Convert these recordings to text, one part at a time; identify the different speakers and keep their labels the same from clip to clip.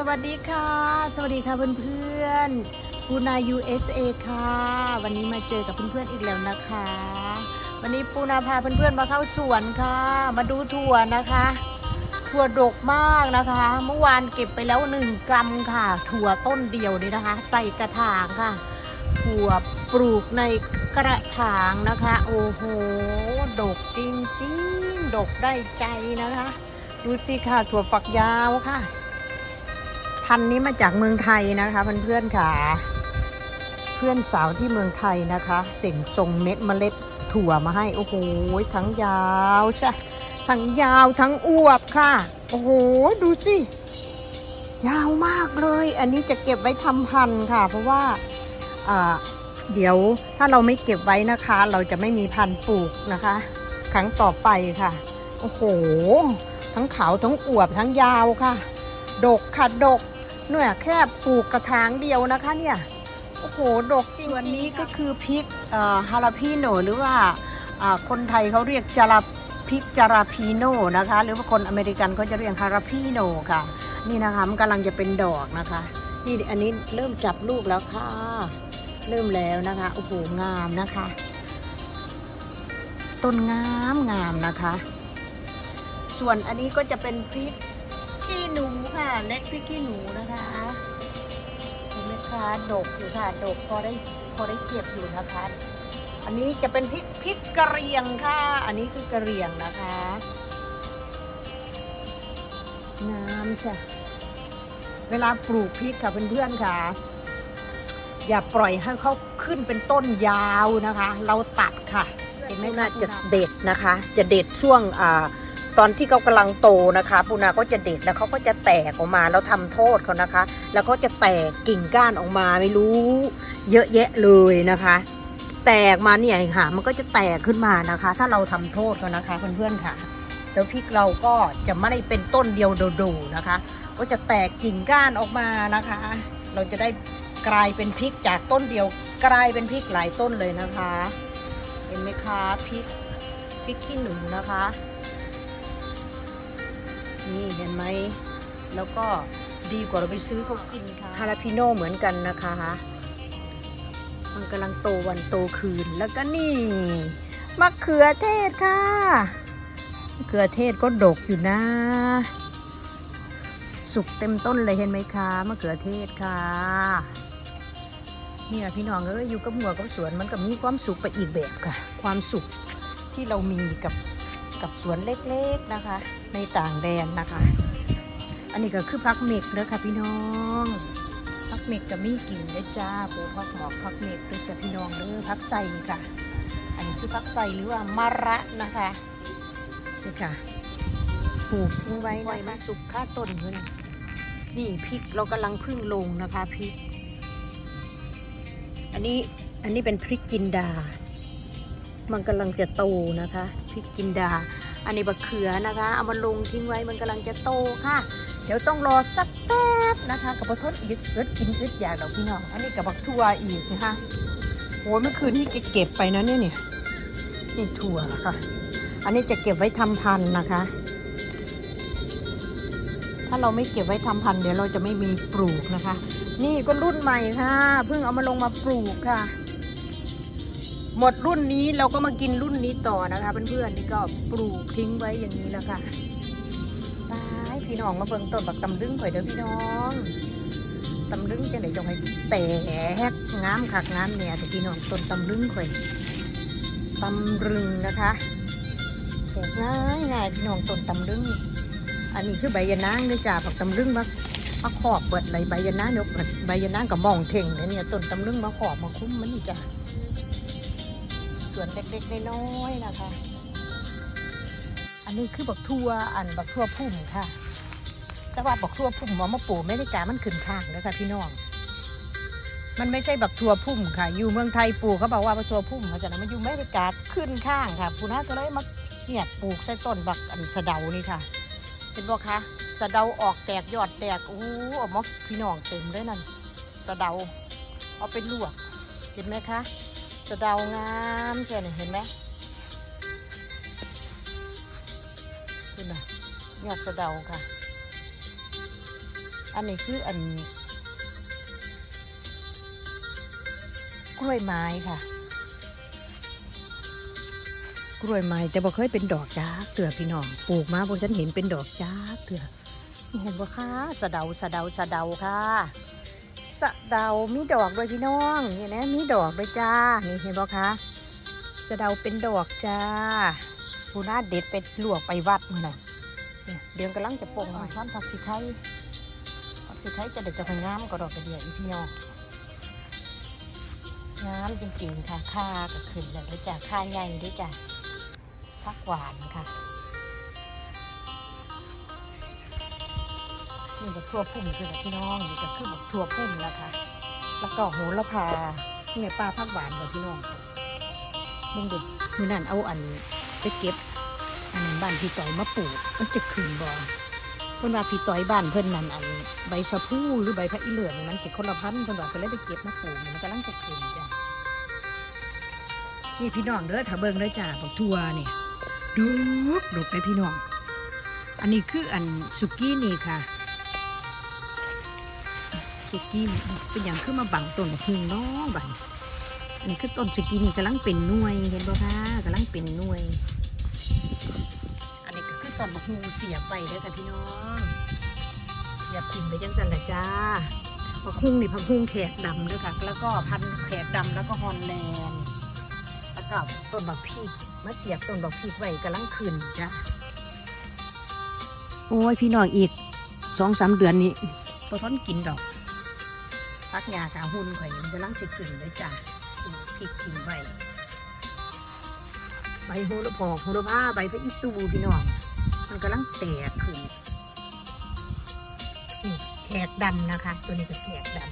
Speaker 1: สวัสดีค่ะ สวัสดีค่ะเพื่อนๆปูนา USA ค่ะ วันนี้มาเจอกับเพื่อนๆอีกแล้วนะคะ วันนี้ปูนาพาเพื่อนๆมาเข้าสวนค่ะ มาดูถั่วนะคะ ถั่วดกมากนะคะ เมื่อวานเก็บไปแล้วหนึ่งกรัมค่ะ ถั่วต้นเดียวนี่นะคะ ใส่กระถางค่ะ ถั่วปลูกในกระถางนะคะ โอ้โห ดกจริงๆ ดกได้ใจนะคะ ดูสิค่ะ ถั่วฝักยาวค่ะ พันธุ์นี้มาจากเมืองไทยนะคะเพื่อนๆค่ะ เพื่อนสาวที่เมืองไทยนะคะเส่งส่งเม็ดเมล็ดถั่วมาให้โอ้โหทั้งยาวใช่ทั้งยาวทั้งอวบค่ะ โอ้โหดูสิยาวมากเลย อันนี้จะเก็บไว้ทำพันธุ์ค่ะ เพราะว่าอ่าเดี๋ยวถ้าเราไม่เก็บไว้นะคะ เราจะไม่มีพันธุ์ปลูกนะคะ ครั้งต่อไปค่ะ โอ้โห ทั้งขาวทั้งอวบทั้งยาวค่ะ ดกค่ะ ดก เนี่ยแค่ปลูกกระถางเดียวนะคะเนี่ย โอ้โห ดกจริงวันนี้ก็คือพริกฮาราพีโนหรือว่าอ่าคนไทยเขาเรียกจาราพริกจาราพีโนนะคะ หรือว่าคนอเมริกันเขาจะเรียกฮาราพีโนค่ะ นี่นะคะมันกำลังจะเป็นดอกนะคะ นี่อันนี้เริ่มจับลูกแล้วค่ะ เริ่มแล้วนะคะ โอ้โห งามนะคะ ต้นงามงามนะคะ ส่วนอันนี้ก็จะเป็นพริก ขี้หนูค่ะ เล็กพริกขี้หนูนะคะเห็นไหมคะดกอยู่ค่ะดกพอได้พอได้เก็บอยู่นะคะ อันนี้จะเป็นพริกพริกกระเรียงค่ะ อันนี้คือกระเรียงนะคะ น้ำใช่เวลาปลูกพริกค่ะเพื่อนๆค่ะ อย่าปล่อยให้เขาขึ้นเป็นต้นยาวนะคะ เราตัดค่ะเห็นไหมน่าจะเด็ดนะคะ จะเด็ดช่วงอ่า ตอนที่เขากำลังโตนะคะปูนาก็จะเด็ดแล้วเขาก็จะแตกออกมาแล้วทำโทษเขานะคะ แล้วก็จะแตกกิ่งก้านออกมาไม่รู้ เยอะแยะเลยนะคะ แตกมาเนี่ยค่ะมันก็จะแตกขึ้นมานะคะ ถ้าเราทำโทษเขานะคะเพื่อนๆค่ะ แล้วพริกเราก็จะไม่ได้เป็นต้นเดียวโดๆนะคะ ก็จะแตกกิ่งก้านออกมานะคะ เราจะได้กลายเป็นพริกจากต้นเดียวกลายเป็นพริกหลายต้นเลยนะคะ เห็นไหมคะพริกพริกขี้หนูนะคะ นี่เห็นไหม แล้วก็ดีกว่าเราไปซื้อเขากินค่ะฮาราพิโนเหมือนกันนะคะมันกำลังโตวันโตคืนแล้วก็นี่มะเขือเทศค่ะมะเขือเทศก็ดกอยู่นะ สุกเต็มต้นเลยเห็นไหมคะมะเขือเทศค่ะนี่แหละพี่น้องเอ้ยอยู่กับหัวกับสวนมันก็มีความสุขไปอีกแบบค่ะ ความสุขที่เรามีกับ กับสวนเล็กๆนะคะ ในต่างแดนนะคะ อันนี้ก็คือพักเมกเด้อค่ะพี่น้องพักเมกกับมีกลิ่นได้อจ้าปูพักหมอกพักเมกเด้อจ้าพี่น้องเด้อพักใส่ค่ะ อันนี้คือพักใส่หรือว่ามะระนะคะนี่ค่ะปลูกทิ้งไว้ไว้มันสุกค่าต้นเลยนี่พริกเรากำลังพึ่งลงนะคะพริก อันนี้อันนี้เป็นพริกจินดา มันกำลังจะโตนะคะพริกจินดา อันนี้บะเขือนะคะ เอามาลงทิ้งไว้มันกำลังจะโตค่ะ เดี๋ยวต้องรอสักแป๊บนะคะกับปะทดยึดเกิดกินยึดอยากเราพี่น้อง อันนี้กับบักทั่วอีกนะคะโอ้ยเมื่อคืนที่เก็บไปนะเนี่ยเนี่ยนี่ถั่วค่ะ อันนี้จะเก็บไว้ทำพันธุ์นะคะ ถ้าเราไม่เก็บไว้ทำพันธุ์เดี๋ยวเราจะไม่มีปลูกนะคะ นี่ก็รุ่นใหม่ค่ะ เพิ่งเอามาลงมาปลูกค่ะ หมดรุ่นนี้เราก็มากินรุ่นนี้ต่อนะคะเพื่อนๆนี่ก็ปลูกทิ้งไว้อย่างนี้แล้วค่ะตายพี่น้องมาเบิ่งต้นบักตำลึงข่อยเด้อพี่น้องตำลึงจะไหนจงให้แตกงามคักงามเนี่ยแต่พี่น้องต้นตำลึงข่อยตำรึงนะคะปลูกง่ายง่ายพี่น้องต้นตำลึงอันนี้คือใบยะนางเด้อจ้าบักตำลึงมามาขอบเปิดใบใบยะนางเดี๋ยวใบยะนางกับมองเท่งเนี่ยต้นตำลึงมาขอบมาคุ้มมันนี่จ้า วนเล็กๆน้อยๆนะคะ อันนี้คือบักทั่วอันบักทั่วพุ่มค่ะ แต่ว่าบักทั่วพุ่มหมอมาปลูกไม่ได้กามันขึ้นข้างนะคะพี่น้อง มันไม่ใช่บักทั่วพุ่มค่ะ อยู่เมืองไทยปลูกเขาบอกว่าบักทั่วพุ่มเขาจะนะมันอยู่ไม่ได้กาขึ้นข้างค่ะผู้น่าก็เลยมาเนี่ยปลูกใส่ต้นบักอันสะเดานี่ค่ะ เห็นบ่คะสะเดาออกแตกยอดแตกอู้ออกมาพี่น้องเต็มเลยนั่นสะเดาเอาไปลวกเห็นไหมคะ สะเดางามเชียวนี่เห็นไหมดูนะยอดสะเดาค่ะออันนี้คืออัน กล้วยไม้ค่ะ กล้วยไม้แต่บ่เคยเป็นดอกจ้าเตือพี่น้องปลูกมาบ่ฉันเห็นเป็นดอกจ้าเตือนี่เห็นบ่คะสะเดาสะเดาสะเดาค่ะ สะเดามีดอกด้วยพี่น้องนี่นะมีดอกด้วยจ้า นี่เห็นบ่คะสะเดาเป็นดอกจ้าผู้น่าเด็ดไปลวกไปวัดมื้อน่ะเนี่ยเดี๋ยวกำลังจะปลงหน่อยซ้อนผักสีไทยผักสีไทยจะเด็ดจะพงามก็ดอกกระเดียอีพี่น้องน้ำจริงๆค่ะค่าก็ขึ้นแล้วด้วยจ้ะค่าใหญ่ด้วยจ้ะพักหวานค่ะนี่แบบทั่วพุ่มคือแบบพี่น้องนี่ก็คือ ถั่วพุ่มแล้วค่ะแล้วก็โหระพานี่แม่ป้าพักหวานกับพี่น้องมึงดูมือนั่นเอาอันไปเก็บ อันบ้านพี่ต่อยมาปลูก มันจะขึ้นบ่เพิ่นว่าพี่ต่อยบ้านเพิ่นนั่นอันใบสะพูหรือใบพระอีเหลืองนี่มันจะคนละพันเพิ่นว่าก็เลยไปเก็บมาปลูกมันกำลังจะขึ้นจ้ะนี่พี่น้องเด้อถ้าเบิ่งเด้อจ้าบักทัวนี่ดกดกไปพี่น้อง อันนี้คืออันสุกี้นี่ค่ะ สุกี้นี่เป็นอย่างขึ้นมาบังต้นบักฮุงเน้องบังอันนี้คือต้นสุกี้นี่กำลังเป็นหน่วยเห็นบ่คะกำลังเป็นหน่วย อันนี้ก็คือต้นบักฮุงเสียบไปเด้อค่ะพี่น้องเสียบพิมพ์ไปจังสันละจ้าบักฮุงนี่พักฮุงแขกดำเด้อค่ะ แล้วก็พันธุ์แขกดำแล้วก็ฮอลแลนด์แล้วก็ต้นบักพริกมาเสียบต้นบักพริกไว้กำลังขึ้นจ้ะโอ้ยพี่น้องอีกสองสามเดือนนี้พอท้อนกินดอก พักยากาหุ่นข่อยมันกำลังจะขึ้นเลยจ้ะต้นบักพริกกินไว้ใบโหระพาโหระพาใบพระอิตูพี่น้อง มันกำลังแตกขึ้นนี่แขกดำนะคะ ตัวนี้ก็แขกดำ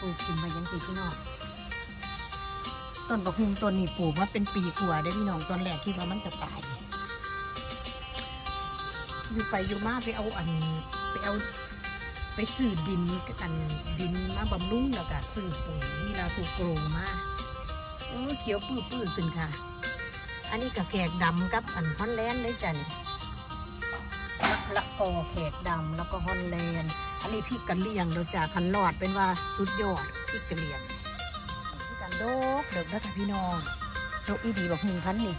Speaker 1: ปลูกขึ้นมายังสิพี่น้องต้นบักฮุงต้นนี้ปลูกมาเป็นปีกว่าได้พี่น้องตอนแรกคิดว่ามันจะตายอยู่ไปอยู่มาไปเอาอันไปเอา ไปซื้อดินอันดินมาบำรุงแล้วก็ซื้อปุ๋ยนี่เราถูกโกรมาโอ้เขียวปื้อปื้อขึ้นค่ะ อันนี้กับแขกดำกับอันฮอนแลนด์ได้จันละละกอแขกดำแล้วก็ฮอนแลนด์อันนี้พริกกะเหรี่ยงเราจากคันรอดเป็นว่าสุดยอดพริกกะเหรี่ยงคือกันโดกเด็กนะคะพี่น้องนกอีดีบอกหนึ่งพันนี่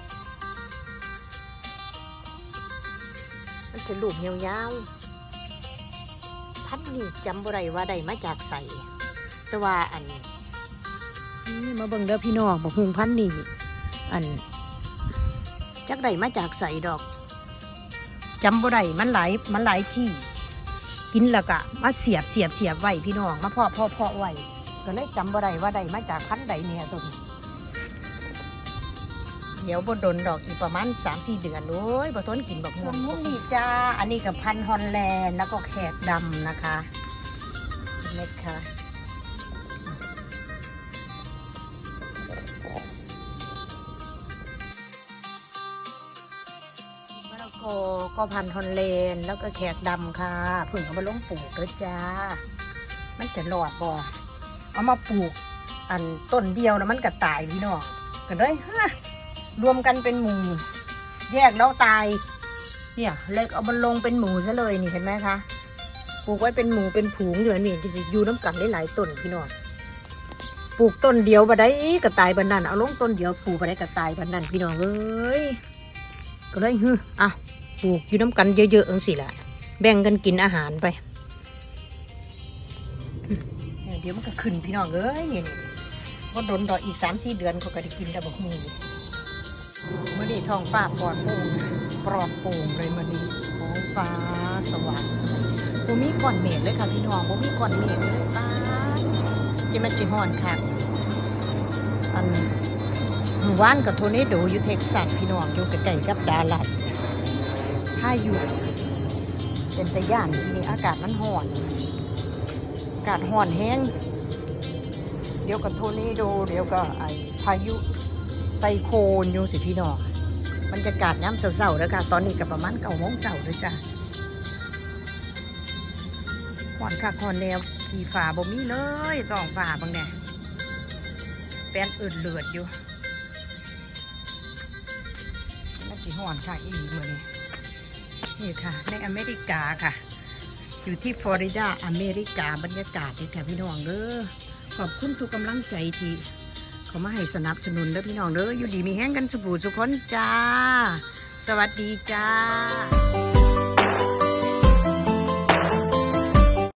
Speaker 1: มันจะลูกยาวๆ พันนี่จำบ่ได้ว่าได้มาจากใสแต่ว่าอันนี่มาเบิ่งเด้อพี่น้องบอกหนึ่งพันนี่อันจักได้มาจากใสดอกจำบ่ได้มันหลายมันหลายที่กินแล้วก็มาเสียบเสียบเสียบไว้พี่น้องมาพาะเพาะเพาะไว้ก็เลยจำบ่ได้ว่าได้มาจากพันใดเนี่ยตัวนี้ เดี๋ยวบนดนดอกอีกประมาณสามสี่เดือนโอ้ยบ่ทนกินบักม่วงมุกนี่จ้า อันนี้กับพันธุ์ฮอลแลนด์แล้วก็แขกดำนะคะเห็นไหมคะมะละกอก็พันธุ์ฮอลแลนด์แล้วก็แขกดำค่ะเพิ่งเอามาลงปลูกเลยจ้า มันจะหลอดบ่เอามาปลูก อันต้นเดียวนะมันก็ตายพี่น้องก็เลยฮะ รวมกันเป็นหมู่ แยกแล้วตาย เนี่ยเล็กเอามันลงเป็นหมู่ซะเลยนี่เห็นไหมคะปลูกไว้เป็นหมู่เป็นผูงอยู่นี่อยู่น้ำกันได้หลายต้นพี่น้องปลูกต้นเดียวบัได้ก็ตายบันนั้นเอาลงต้นเดียวปลูกบัได้ก็ตายบันนั้นพี่น้องเอ้ยก็เลยฮึอะปลูกอยู่น้ำกันเยอะๆเองสิละแบ่งกันกินอาหารไปเดี๋ยวมันก็ขึ้นพี่น้องเอ้ยนี่นี่ว่าโดนดอกอีกสามสี่เดือนเขาก็ได้กินแต่บักมูเมื่อนี้ท้องฟ้าปลอดโปร่งปลอดโปร่งเลยมื่อนี้ท้องฟ้าสว่างบ่มีก้อนเมฆเลยค่ะพี่น้องบ่มีก้อนเมฆเลยฟ้าจะมันสิฮอนค่ะอันหมู่บ้านกับโทนี่โดอยู่เท็กซัสพี่น้องอยู่ใกล้ๆกับดาลัสถ้าอยู่เป็นตะย่านที่นี่อากาศมันฮ้อนอากาศห่อนแห้ง เดี๋ยวกับโทนี่โดเดี๋ยวก็ไอพายุ ไซโคนอยู่สิพี่น้องบรรยากาศย้ำเศร้าๆแล้วค่ะ ตอนนี้ก็ประมาณเก้าโมงเช้าเลยจ้ะห่อนคักห่อนแนวขี่ฝ่าบ่มีเลยสองฝ่าบางแน่แปนอื่นเลือดอยู่น่าจะห่อนค่ะอีกด้วยนี่นี่ค่ะ ในอเมริกาค่ะ อยู่ที่ฟลอริดาอเมริกาบรรยากาศดีค่พี่น้องเด้อขอบคุณทุกกำลังใจที่ เขามาให้สนับสนุนแล้วพี่น้องเด้ออยู่ดีมีแห้งกันสุบูสุขคนจ้า สวัสดีจ้า